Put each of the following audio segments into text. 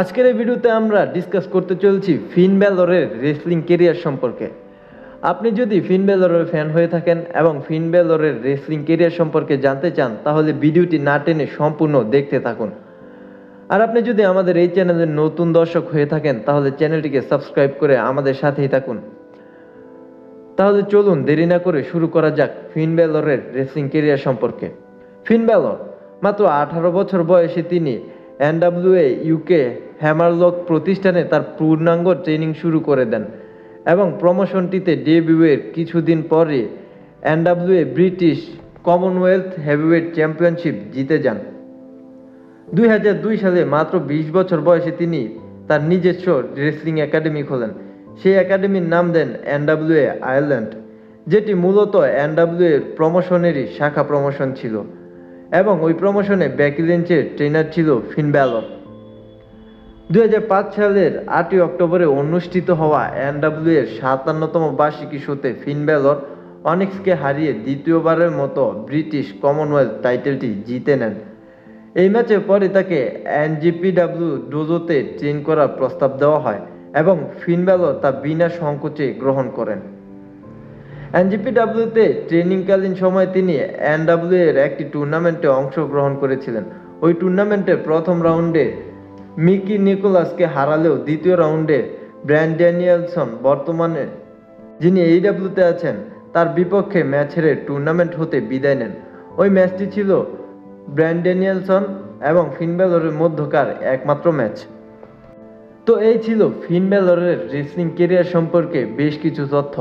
আজকের এই ভিডিওতে আমরা ডিসকাস করতে চলছি ফিন ব্যালরের রেসলিং কেরিয়ার সম্পর্কে। আপনি যদি ফিন ব্যালরের ফ্যান হয়ে থাকেন এবং ফিন ব্যালরের রেসলিং কেরিয়ার সম্পর্কে জানতে চান, তাহলে ভিডিওটি না টেনে সম্পূর্ণ দেখতে থাকুন। আর আপনি যদি আমাদের এই চ্যানেলের নতুন দর্শক হয়ে থাকেন, তাহলে চ্যানেলটিকে সাবস্ক্রাইব করে আমাদের সাথেই থাকুন। তাহলে চলুন দেরি না করে শুরু করা যাক ফিন ব্যালরের রেসলিং কেরিয়ার সম্পর্কে। ফিন ব্যালর মাত্র আঠারো বছর বয়সে তিনি এনডাব্লিউএ ইউকে হ্যামারলক প্রতিষ্ঠানে তার পূর্ণাঙ্গ ট্রেনিং শুরু করে দেন এবং প্রমোশনটিতে ডেবিউয়ের কিছুদিন পরে NWA British Commonwealth heavyweight championship জিতে যান। দুই হাজার দুই সালে মাত্র বিশ বছর বয়সে তিনি তার নিজস্ব রেসলিং একাডেমি খোলেন। সেই একাডেমির নাম দেন এনডাব্লিউএ আয়ারল্যান্ড, যেটি মূলত এনডাব্লিউএ প্রমোশনেরই শাখা প্রমোশন ছিল। এবং ওই প্রমোশনে ব্যাকি লেঞ্চের ট্রেনার ছিল ফিন ব্যালর দুই সালের আটই অক্টোবরে অনুষ্ঠিত হওয়া এনডাব্লিউ এর সাতান্নতম বার্ষিকী শোতে ফিন ব্যালর অনিক্সকে হারিয়ে দ্বিতীয়বারের মতো ব্রিটিশ কমনওয়েলথ টাইটেলটি জিতে নেন। এই ম্যাচের পরে তাকে এনজিপিডাব্লিউ ডোজোতে ট্রেন করার প্রস্তাব দেওয়া হয় এবং ফিন তা বিনা সংকোচে গ্রহণ করেন। এনজিপিডাব্লিউতে ট্রেনিংকালীন সময় তিনি এনডাব্লিউ এর একটি টুর্নামেন্টে অংশগ্রহণ করেছিলেন। ওই টুর্নামেন্টের প্রথম রাউন্ডে মিকি নিকোলাসকে হারালেও দ্বিতীয় রাউন্ডে ব্র্যান্ড ড্যানিয়েলসন বর্তমানে যিনি এইডাব্লিউতে আছেন, তার বিপক্ষে ম্যাচ হেরে টুর্নামেন্ট হতে বিদায় নেন। ওই ম্যাচটি ছিল ব্র্যান্ড ড্যানিয়েলসন এবং ফিনবেলরের মধ্যকার একমাত্র ম্যাচ। তো এই ছিল ফিন ব্যালরের রেসলিং কেরিয়ার সম্পর্কে বেশ কিছু তথ্য।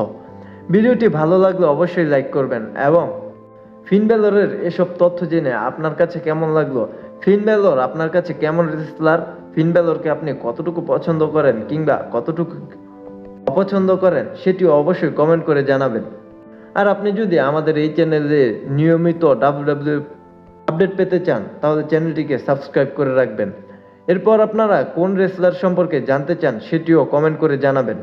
ভিডিওটি ভালো লাগলে অবশ্যই লাইক করবেন এবং ফিন ব্যালরের এসব তথ্য জেনে আপনার কাছে কেমন লাগল? ফিন ব্যালর আপনার কাছে কেমন রেসলার? ফিন ব্যালরকে আপনি কতটুকু পছন্দ করেন কিংবা কতটুকু অপছন্দ করেন সেটিও অবশ্যই কমেন্ট করে জানাবেন। আর আপনি যদি আমাদের এই চ্যানেলে নিয়মিত ডাব্লিউডাব্লিউ আপডেট পেতে চান, তাহলে চ্যানেলটিকে সাবস্ক্রাইব করে রাখবেন। এরপর আপনারা কোন রেসলার সম্পর্কে জানতে চান, সেটিও কমেন্ট করে জানাবেন।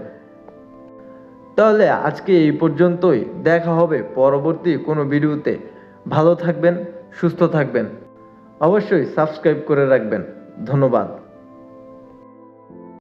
তাহলে আজকে এই পর্যন্তই। দেখা হবে পরবর্তী কোনো ভিডিওতে। ভালো থাকবেন, সুস্থ থাকবেন। অবশ্যই সাবস্ক্রাইব করে রাখবেন। ধন্যবাদ।